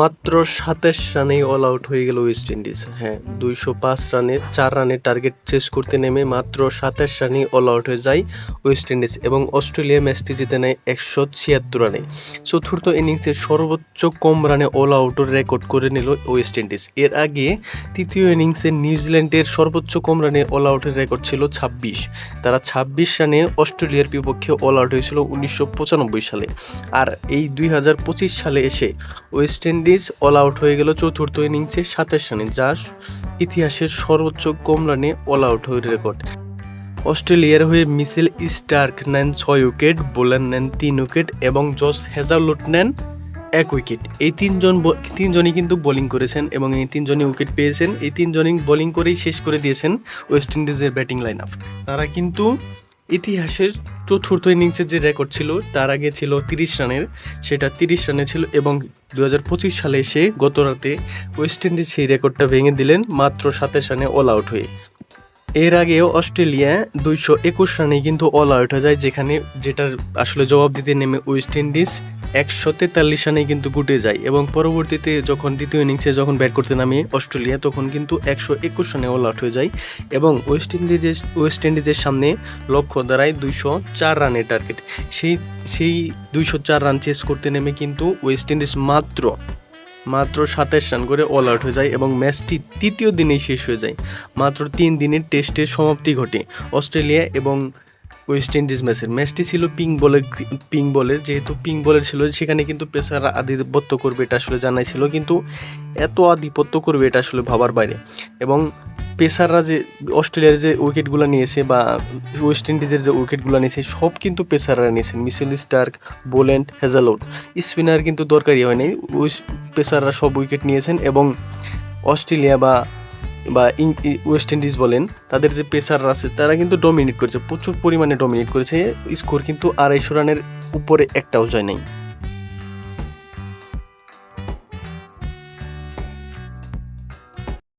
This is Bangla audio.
মাত্র সাতাশ রানেই অল আউট হয়ে গেল ওয়েস্ট ইন্ডিজ হ্যাঁ দুইশো পাঁচ রানে চার রানের টার্গেট চেস করতে নেমে মাত্র সাতাশ রানেই অল আউট হয়ে যায় ওয়েস্ট ইন্ডিজ এবং অস্ট্রেলিয়া ম্যাচটি জিতে নেয় একশো ছিয়াত্তর রানে। চতুর্থ ইনিংসে সর্বোচ্চ কম রানে অল আউটের রেকর্ড করে নিল ওয়েস্ট ইন্ডিজ এর আগে তৃতীয় ইনিংসে নিউজিল্যান্ডের সর্বোচ্চ কম রানে অল আউটের রেকর্ড ছিল ছাব্বিশ। তারা ছাব্বিশ রানে অস্ট্রেলিয়ার বিপক্ষে অল আউট হয়েছিল উনিশশো পঁচানব্বই সালে। আর এই দুই হাজার পঁচিশ সালে এসে ওয়েস্ট ইন্ডিজ অল আউট হয়ে গেল চতুর্থ ইনিংসে সাতাশ রানে, যা ইতিহাসের সর্বোচ্চ কম রানে অল আউট হয়ে রেকর্ড। অস্ট্রেলিয়ার হয়ে মিসেল স্টার্ক নেন ছয় উইকেট, বোলার নেন তিন উইকেট এবং জস হেজালুট নেন এক উইকেট। এই তিনজন তিনজনই কিন্তু বোলিং করেছেন এবং এই তিনজনই উইকেট পেয়েছেন। এই তিনজনই বোলিং করেই শেষ করে দিয়েছেন ওয়েস্ট ইন্ডিজের ব্যাটিং লাইন আপ তারা কিন্তু ইতিহাসের চতুর্থ ইনিংসের যে রেকর্ড ছিল, তার আগে ছিল তিরিশ রানের, সেটা তিরিশ রানে ছিল এবং দু হাজার পঁচিশ সালে এসে গত রাতে ওয়েস্ট ইন্ডিজ সেই রেকর্ডটা ভেঙে দিলেন মাত্র সাতাশ রানে অল আউট হয়ে। এর আগেও অস্ট্রেলিয়া দুইশো একুশ রানে কিন্তু অল আউট হয়ে যায়, যেখানে যেটার আসলে জবাব দিতে নেমে ওয়েস্ট ইন্ডিজ একশো তেতাল্লিশ রানে কিন্তু গুটে যায় এবং পরবর্তীতে যখন দ্বিতীয় ইনিংসে যখন ব্যাট করতে নামে অস্ট্রেলিয়া, তখন কিন্তু একশো একুশ রানে অল আউট হয়ে যায় এবং ওয়েস্ট ইন্ডিজের ওয়েস্ট ইন্ডিজের সামনে লক্ষ্য দাঁড়ায় দুইশো চার রানের টার্গেট সেই সেই দুইশো চার রান চেস করতে নেমে কিন্তু ওয়েস্ট ইন্ডিজ মাত্র মাত্র সাতাশ রান করে অল আউট হয়ে যায় এবং ম্যাচটি তৃতীয় দিনেই শেষ হয়ে যায়। মাত্র তিন দিনের টেস্টের সমাপ্তি ঘটে। অস্ট্রেলিয়া এবং ওয়েস্ট ইন্ডিজ ম্যাচের ম্যাচটি ছিল পিঙ্ক বলের পিঙ্ক বলের যেহেতু পিঙ্ক বলের ছিল, সেখানে কিন্তু পেসাররা আধিপত্য করবে এটা আসলে জানাই ছিল কিন্তু এত আধিপত্য করবে এটা আসলে ভাবার বাইরে। এবং পেসাররা যে অস্ট্রেলিয়ার যে উইকেটগুলো নিয়েছে বা ওয়েস্ট ইন্ডিজের যে উইকেটগুলো নিয়েছে, সব কিন্তু পেসাররা নিয়েছেন Mitchell Starc, Boland Hazlewood spinner কিন্তু দরকারই হয়নি ওয়েস্ট পেসাররা সব উইকেট নিয়েছেন এবং অস্ট্রেলিয়া বা বা ওয়েস্ট ইন্ডিজ বলেন, তাদের যে পেসাররা আছে, তারা কিন্তু ডমিনেট করেছে, প্রচুর পরিমাণে ডমিনেট করেছে। স্কোর কিন্তু আড়াইশো রানের উপরে একটাও যায় নাই।